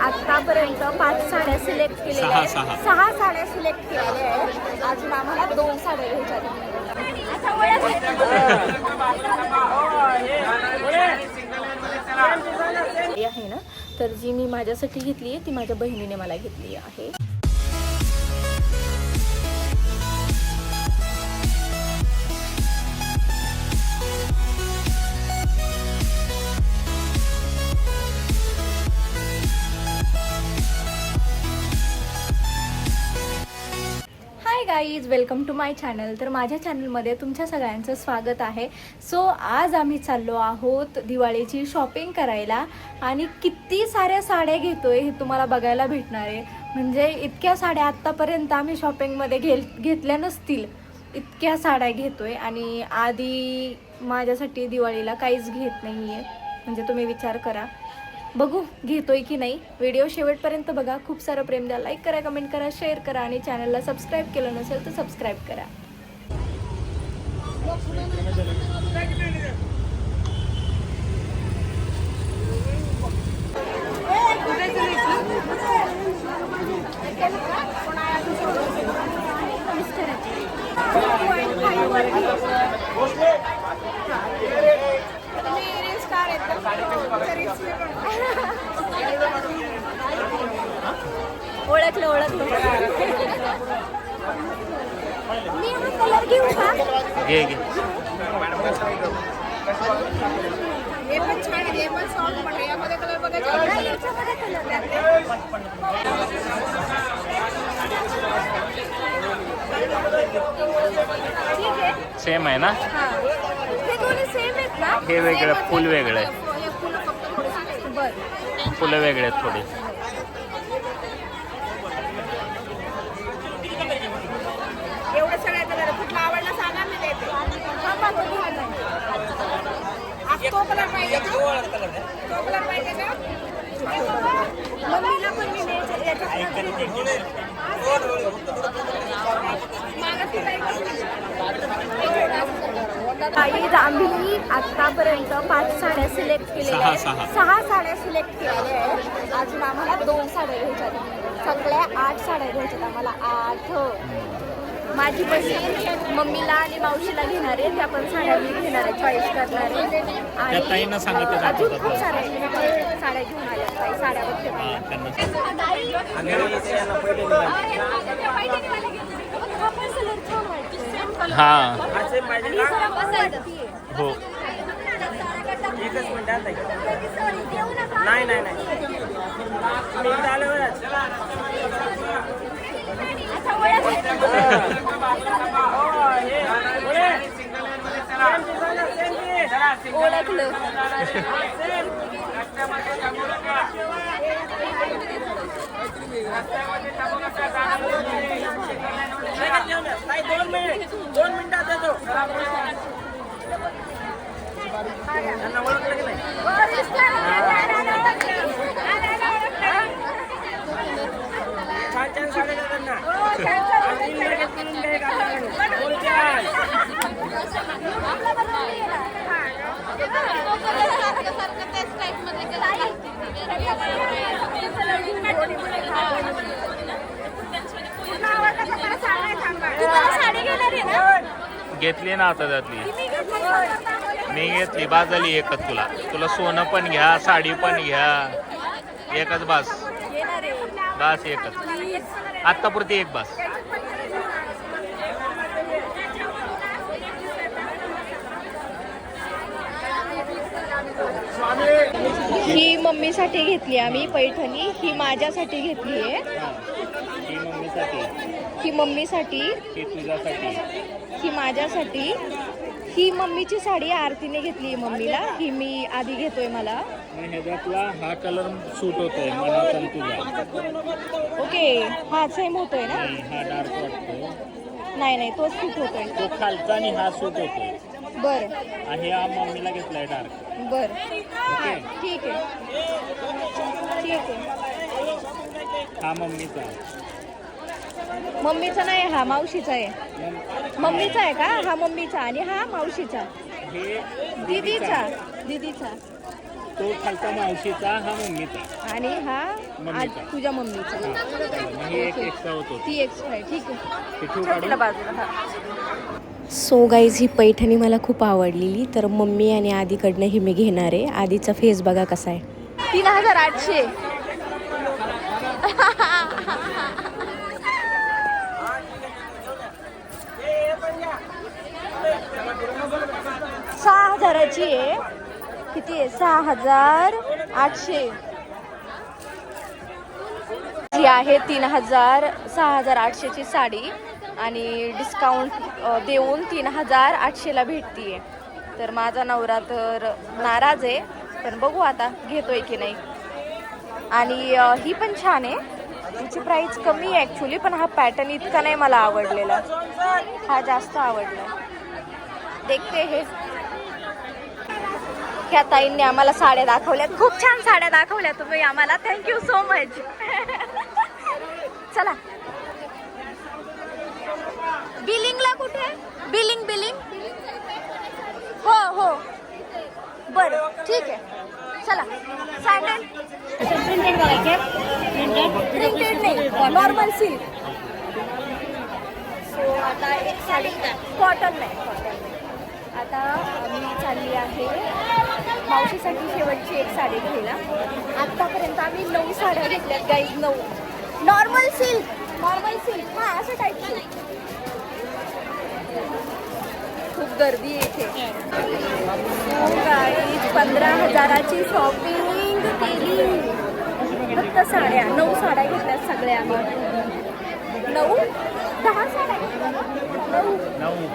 आतापर्यंत पाच साड्या सिलेक्ट केलेल्या आहेत. सहा. साड्या सिलेक्ट केलेल्या आहेत अजून आम्हाला दोन साड्या घ्यायच्या आहेत. ही आहे ना तर जी मी माझ्यासाठी घेतली आहे ती माझ्या बहिणीने मला घेतली आहे guys welcome to my channel तर माझ्या चॅनलमध्ये तुमच्या सगळ्यांचं स्वागत आहे. सो आज आम्ही चाललो आहोत दिवाळीची शॉपिंग करायला. आणि किती साऱ्या साड्या घेतो आहे हे तुम्हाला बघायला भेटणार आहे. म्हणजे इतक्या साड्या आत्तापर्यंत आम्ही शॉपिंगमध्ये घे घेतल्या नसतील. इतक्या साड्या घेतो आहे आणि आधी माझ्यासाठी दिवाळीला काहीच घेत नाही आहे म्हणजे तुम्ही विचार करा. बघू घेतोय की नाही. व्हिडिओ शेवटपर्यंत बघा. खूप सारं प्रेम द्या. लाईक करा कमेंट करा शेअर करा आणि चॅनलला सबस्क्राईब केलं नसेल तर सबस्क्राईब करा ओळखलं ओळखलं मी हा कलर घेऊ का घे घे हे पण छान आहे हे पण सॉफ्ट पण आहे यामध्ये कलर बघायचा नाही, याच्यामध्ये कलर द्या. सेम आहे ना? हा. वेगळं फुल वेगळं. आहे. हे फुलं वेगळे आहेत थोडी एवढं सगळ्या कलर कुठला आवडला सांगा मी देते थांबा, तो घ्या ना. आज तो कलर पाहिजे का तो कलर पाहिजे का मम्मीला पण मी न्यायचं- याच्यात काही आम्ही आतापर्यंत पाच साड्या सिलेक्ट केलेल्या सहा, आहेत. सहा. सहा साड्या सिलेक्ट केलेल्या आहेत अजून आम्हाला दोन साड्या घ्यायच्या. सगळ्या आठ साड्या घ्यायच्यात आम्हाला आठ माझी बहीण मम्मीला आणि मावशीला घेणार आहे. त्या पण साड्या मी घेणार आहे चॉईस करणार आहे. त्या ताईंना सांगा त्या अं, अजून. खूप साऱ्या साड्या घेऊन आल्या ताई साड्या बघते हा, हा. हो. नाही. नाही नाही. मी इथं आल्यावरच. ओळखलं दोन मिनिट दोन मिनिटात त्यांना ओळखलं की नाही छान छान साड्या द्या त्यांना आणि लगेच करून द्या एक आपल्याकडे. बोलते आहे. साडी ना? घेतली ना आता त्यातली. मी घेतली बास झाली एकच तुला. तुला सोनं पण घ्या साडी पण घ्या. एकच बास. बास एकच आत्तापुरती एक बास. ही मम्मीसाठी घेतली आम्ही पैठणी. ही माझ्यासाठी घेतली आहे. ही मम्मीसाठी. ही मम्मीसाठी. ही तुझ्यासाठी. ही माझ्यासाठी. ही मम्मीची साडी आरतीने घेतली आहे मम्मीला. ही मी आधी घेतोय मला. आणि ह्याच्यातला हा कलर सूट होतोय तुझा. ओके हा सेम होतोय ना? नाही, हा डार्क वाटतो नाही नाही तोच सूट होतोय. तो खालचा आणि हा सूट होतोय. बर. आणि हा मम्मीला घेतलाय डार्क बर. ठीक आहे. ठीक आहे. हा मम्मीचा. मम्मीचा नाही हा मावशीचा आहे. मग मम्मीचा आहे का? हा मम्मीचा आणि हा मावशीचा. हे दीदीचा. दीदीचा. तो खालचा मावशीचा हा मम्मीचा. आणि हा मम्मीचा. तुझ्या मम्मीचा. मग हे एक एक्स्ट्रा होतो ती एक्स्ट्रा आहे ठीक आहे. ते ठेवू ठेव तिला काढून बाजूला हा. सो गाईज ही पैठणी मला खूप आवडलेली. तर मम्मी आणि आधीकडनं ही मी घेणार आहे. आधीचा फेस बघा कसा आहे. तीन हजार आठशे. सहा हजाराची आहे. किती आहे? सहा हजार आठशे. जी आहे तीन हजार सहा हजार आठशेची साडी आणि डिस्काउंट देऊन तीन हजार आठशेला भेटतीये. तर माझा नवरा तर नाराज आहे पण बघू आता घेतोय की नाही. आणि ही पण छान आहे. तिची प्राईस कमी आहे ॲक्च्युली पण हा पॅटर्न इतका नाही मला आवडलेला. हा जास्त आवडला. देखते हे. ह्या ताईंनी आम्हाला साड्या दाखवल्यात खूप छान साड्या दाखवल्या तुम्ही आम्हाला. थँक्यू सो मच चला. बिलिंगला कुठे बिलिंग बिलिंग? हो हो. बर ठीक आहे. चला. सँडल प्रिंटेड नाही. नॉर्मल सिल्क सो आता एक साडी कॉटन नाही कॉटन नाही. आता मी चालली आहे मावशीसाठी शेवटची एक साडी घ्यायला. आत्तापर्यंत आम्ही नऊ साड्या घेतल्यात गाईज नऊ. नॉर्मल सिल्क नॉर्मल सिल्क हां असं टाईपची खूप गर्दी आहे गाईज हो, पंधरा हजाराची शॉपिंग केली. फक्त साड्या. नऊ साड्या घेतल्यात सगळ्या आम्ही. नऊ? दहा साड्या घेतल्या नऊ.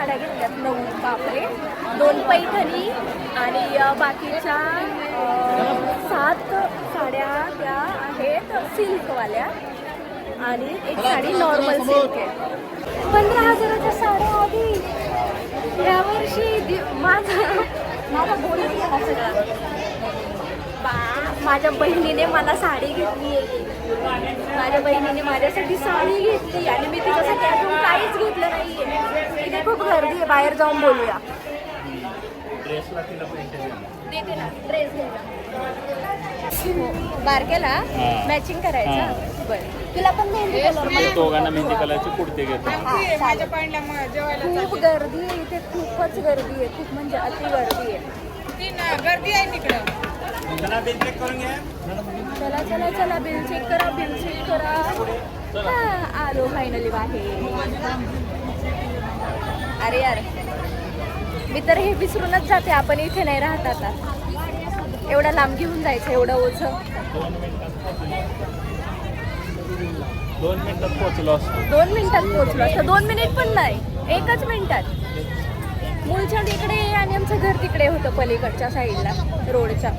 साड्या घेतल्यात नऊ. बापरे. दोन पैठणी आणि बाकीच्या सात साड्या त्या आहेत सिल्कवाल्या. आणि एक साडी नॉर्मल सिल्क आहे. पंधरा हजाराच्या साड्या आधी. यावर्षी माझा माझा बोल गेला सगळा. माझ्या बहिणीने मला साडी घेतली. माझ्या बहिणीने माझ्यासाठी साडी घेतली आणि मी तिच्यासाठी अजून काहीच घेतलं नाहीये. तिथे खूप गर्दी आहे बाहेर जाऊन बोलूया. देते ना ड्रेस बारकेला हा. मॅचिंग करायचं? हा. बरं. तुला पण मेहंदी कलर ते दोघांना मेहंदी कलरचे कुर्ते घेतो. खूप गर्दी आहे इथे खूपच गर्दी आहे खूप म्हणजे अति गर्दी आहे. ती ना गर्दी आहे तिकडं. चला चला चला बिल चेक करा बिल चेक करा. हा, आलो फायनली बाहेर. अरे यार मी तर हे विसरूनच जाते आपण इथे नाही राहत आता. एवढं लांब घेऊन जायचं एवढं ओझं. दोन मिनिटात पोहोचलो असतो. दोन मिनिटात पोहोचलो असतो दोन मिनिट पण नाही एकच मिनिटात. मूलचंद इकडे आणि आमचं घर तिकडे होतं पलीकडच्या साईडला रोडच्या.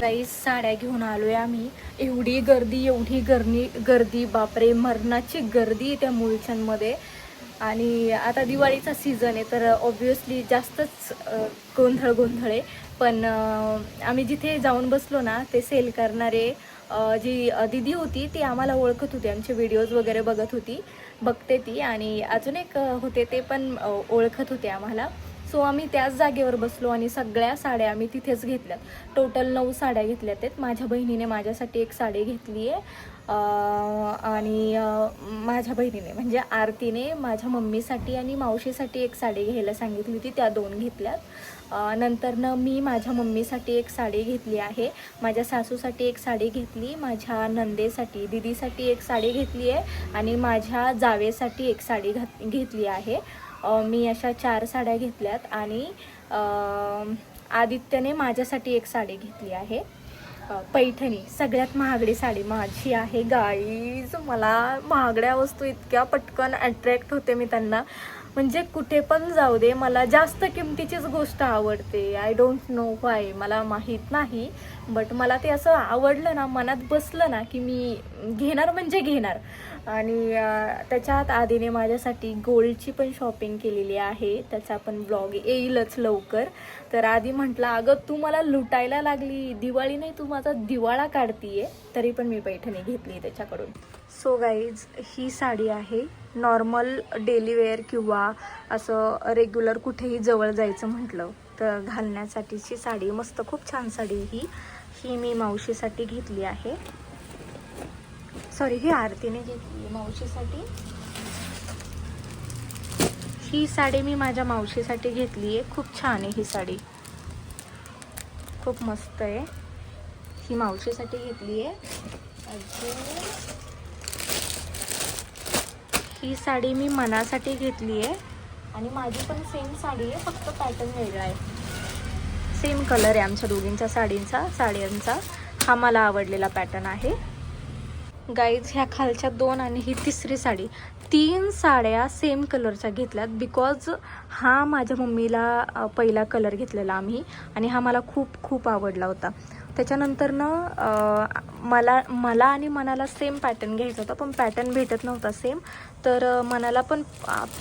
काही साड्या घेऊन आलोय आम्ही. एवढी गर्दी एवढी गर्दी गर्दी बापरे मरणाची गर्दी त्या मुलच्यांमध्ये. आणि आता दिवाळीचा सीझन आहे तर ऑब्विसली जास्तच गोंधळ गोंधळ आहे. पण आम्ही जिथे जाऊन बसलो ना ते सेल करणारे जी दिदी होती ती आम्हाला ओळखत होती. आमचे व्हिडिओज वगैरे बघत होती. बघते ती आणि अजून एक होते ते पण ओळखत होते आम्हाला. सो आम्ही त्याच जागेवर बसलो आणि सगळ्या साड्या आम्ही तिथेच घेतल्यात. टोटल नऊ साड्या घेतल्यात आहेत. माझ्या बहिणीने माझ्यासाठी एक साडी घेतली आहे. आणि माझ्या बहिणीने म्हणजे आरतीने माझ्या मम्मीसाठी आणि मावशीसाठी एक साडी घ्यायला सांगितली होती. त्या दोन घेतल्यात. नंतरनं मी माझ्या मम्मीसाठी एक साडी घेतली आहे. माझ्या सासूसाठी एक साडी घेतली. माझ्या नंदेसाठी दिदीसाठी एक साडी घेतली आहे. आणि माझ्या जावेसाठी एक साडी घात घेतली आहे. मी अशा चार साड्या घेतल्यात आणि आदित्यने माझ्यासाठी एक साडी घेतली आहे. पैठणी सगळ्यात महागडी साडी माझी आहे. गाईज मला महागड्या वस्तू इतक्या पटकन अट्रॅक्ट होते मी त्यांना. म्हणजे कुठे पण जाऊ दे मला जास्त किमतीचीच गोष्ट आवडते. आय डोंट नो वाय मला माहीत नाही बट मला ते असं आवडलं ना मनात बसलं ना की मी घेणार म्हणजे घेणार. आणि त्याच्यात आधीने माझ्यासाठी गोल्डची पण शॉपिंग केलेली आहे. त्याचा पण ब्लॉग येईलच लवकर. तर आधी म्हटलं अगं तू मला लुटायला लागली. दिवाळी नाही तू माझा दिवाळा काढतीये. तरी पण मी पैठणी घेतली त्याच्याकडून. सो गाईज ही साडी आहे. नॉर्मल डेली वेअर किंवा असं रेग्युलर कुठेही जवळ जायचं म्हटलं तर घालण्यासाठीची साडी मस्त खूप छान साडी ही. ही मी मावशीसाठी घेतली आहे. सॉरी ही आरतीने घेतली मावशीसाठी. ही साडी मी माझ्या मावशीसाठी घेतली आहे. खूप छान आहे ही साडी. खूप मस्त आहे. ही मावशीसाठी घेतली आहे. अजून ही साडी मी मनासाठी घेतली आहे. आणि माझी पण सेम साडी आहे फक्त पॅटर्न वेगळा आहे. सेम कलर आहे आमच्या दोघींच्या साडींचा साड्यांचा. हा मला आवडलेला पॅटर्न आहे. गाईज ह्या खालच्या दोन आणि ही तिसरी साडी. तीन साड्या सेम कलरच्या घेतल्यात बिकॉज हा माझ्या मम्मीला पहिला कलर घेतलेला आम्ही. आणि हा मला खूप खूप आवडला होता. त्याच्यानंतर ना मला मला आणि मनाला सेम पॅटर्न घ्यायचा होता पण पॅटर्न भेटत नव्हता सेम तर मनाला पण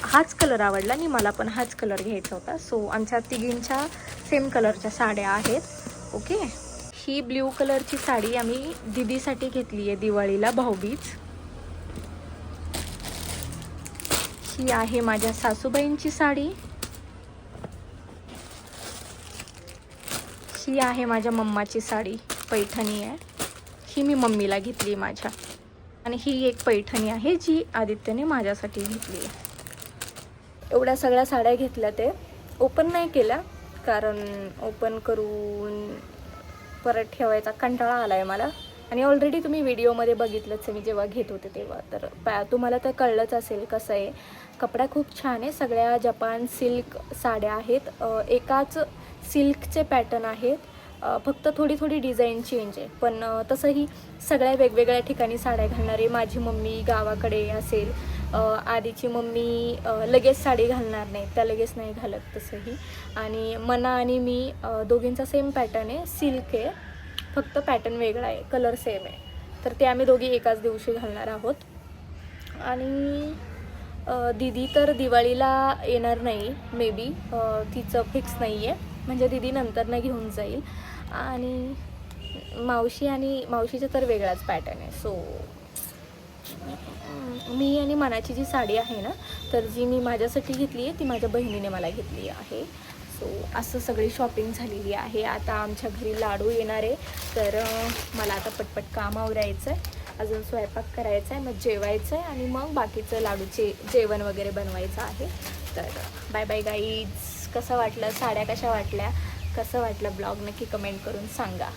हाच कलर आवडला आणि मला पण हाच कलर घ्यायचा होता. सो आमच्या तिघींच्या सेम कलरच्या साड्या आहेत. ओके ही ब्ल्यू कलरची साडी आम्ही दिदीसाठी घेतली आहे दिवाळीला भाऊबीज. ही आहे माझ्या सासूबाईंची साडी. ही आहे माझ्या मम्माची साडी पैठणी आहे. ही मी मम्मीला घेतली माझ्या. आणि ही एक पैठणी आहे जी आदित्यने माझ्यासाठी घेतली आहे. एवढ्या सगळ्या साड्या घेतल्या ते. ओपन नाही केल्या कारण ओपन करून परत ठेवायचा कंटाळा आला आहे मला. आणि ऑलरेडी तुम्ही व्हिडिओमध्ये बघितलंच आहे मी जेव्हा घेत होते तेव्हा. तर पॅ तुम्हाला तर कळलंच असेल कसं आहे. कपडा खूप छान आहे सगळ्या जपान सिल्क साड्या आहेत. एकाच सिल्कचे पॅटर्न आहेत. फक्त थोडी थोडी डिझाईन चेंज आहे. पण तसंही सगळ्या वेगवेगळ्या ठिकाणी साड्या घालणारे माझी मम्मी गावाकडे असेल आधीची मम्मी लगेच साडी घालणार नाही त्या लगेच नाही घालत तसंही. आणि मना आणि मी दोघींचा सेम पॅटर्न आहे. सिल्क आहे. फक्त पॅटर्न वेगळा आहे. कलर सेम आहे. तर ते आम्ही दोघी एकाच दिवशी घालणार आहोत. आणि दिदी दीदी तर दिवाळीला येणार नाही मे बी तिचं फिक्स नाही आहे म्हणजे दीदी नंतरनं घेऊन जाईल. आणि मावशी आणि मावशीचा तर वेगळाच पॅटर्न आहे. सो मी आणि मनाची जी साडी आहे ना तर जी मी माझ्यासाठी घेतली आहे ती माझ्या बहिणीने मला घेतली आहे. सो असं सगळी शॉपिंग झालेली आहे. आता आमच्या घरी लाडू येणार आहे. तर मला आता पटपट काम आवरायचं आहे अजून स्वयंपाक करायचा आहे मग जेवायचं आहे आणि मग बाकीचं लाडूचे जेवण वगैरे बनवायचं आहे. तर बाय बाय गाईज कसं वाटलं साड्या कशा वाटल्या कसं वाटलं ब्लॉग नक्की कमेंट करून सांगा.